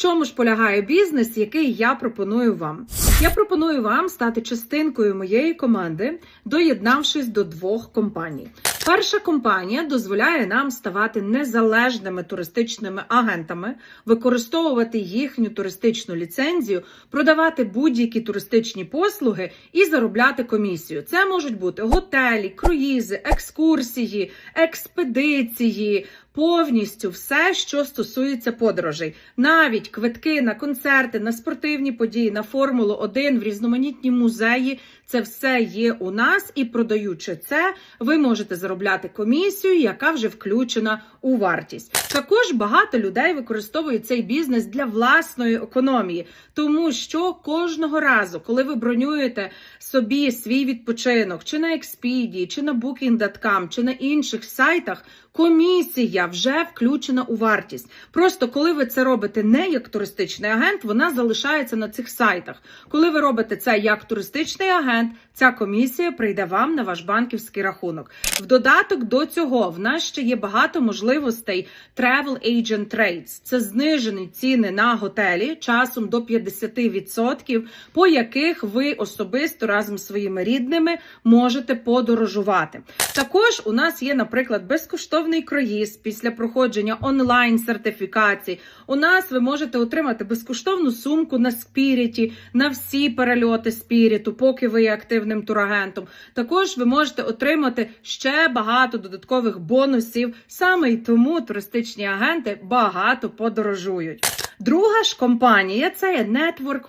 чому ж полягає бізнес, який я пропоную вам? Я пропоную вам стати частинкою моєї команди, доєднавшись до двох компаній. Перша компанія дозволяє нам ставати незалежними туристичними агентами, використовувати їхню туристичну ліцензію, продавати будь-які туристичні послуги і заробляти комісію. Це можуть бути готелі, круїзи, екскурсії, експедиції. Повністю все, що стосується подорожей, навіть квитки на концерти, на спортивні події, на Формулу 1 в різноманітні музеї. Це все є у нас, і продаючи це, ви можете заробляти комісію, яка вже включена у вартість. Також багато людей використовують цей бізнес для власної економії, тому що кожного разу, коли ви бронюєте собі свій відпочинок, чи на Expedia, чи на Booking.com, чи на інших сайтах, комісія вже включена у вартість. Просто коли ви це робите не як туристичний агент, вона залишається на цих сайтах. Коли ви робите це як туристичний агент, ця комісія прийде вам на ваш банківський рахунок. В додаток до цього в нас ще є багато можливостей Travel Agent Rates. Це знижені ціни на готелі часом до 50%, по яких ви особисто разом з своїми рідними можете подорожувати. Також у нас є, наприклад, безкоштовний круїз після проходження онлайн сертифікацій. У нас ви можете отримати безкоштовну сумку на спіріті, на всі перельоти спіріту, поки ви є активним турагентом. Також ви можете отримати ще багато додаткових бонусів. Саме й тому туристичні агенти багато подорожують. Друга ж компанія це є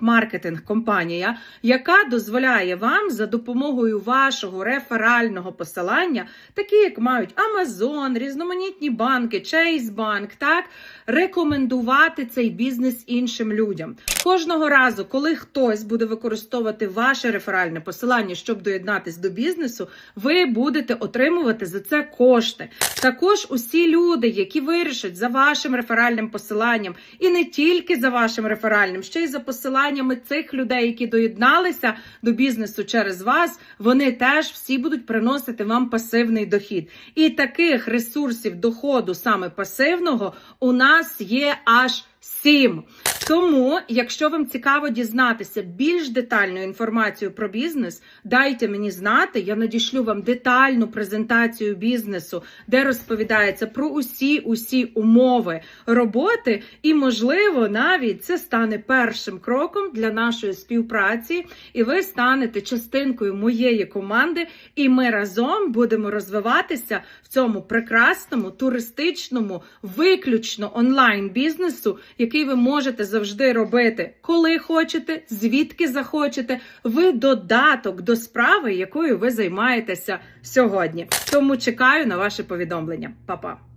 Marketing компанія, яка дозволяє вам за допомогою вашого реферального посилання, такі як мають Amazon, різноманітні банки, Chase Bank, так рекомендувати цей бізнес іншим людям. Кожного разу, коли хтось буде використовувати ваше реферальне посилання, щоб доєднатись до бізнесу, ви будете отримувати за це кошти. Також усі люди, які вирішать за вашим реферальним посиланням, і не тільки за вашим реферальним, ще й за посиланнями цих людей, які доєдналися до бізнесу через вас, вони теж всі будуть приносити вам пасивний дохід. І таких ресурсів доходу саме пасивного у нас є аж сім. Тому, якщо вам цікаво дізнатися більш детальну інформацію про бізнес, дайте мені знати. Я надішлю вам детальну презентацію бізнесу, де розповідається про усі усі умови роботи, і, можливо, навіть це стане першим кроком для нашої співпраці, і ви станете частинкою моєї команди, і ми разом будемо розвиватися в цьому прекрасному туристичному, виключно онлайн бізнесу, який ви можете завжди робити, коли хочете, звідки захочете, ви додаток до справи, якою ви займаєтеся сьогодні. Тому чекаю на ваше повідомлення. Па-па!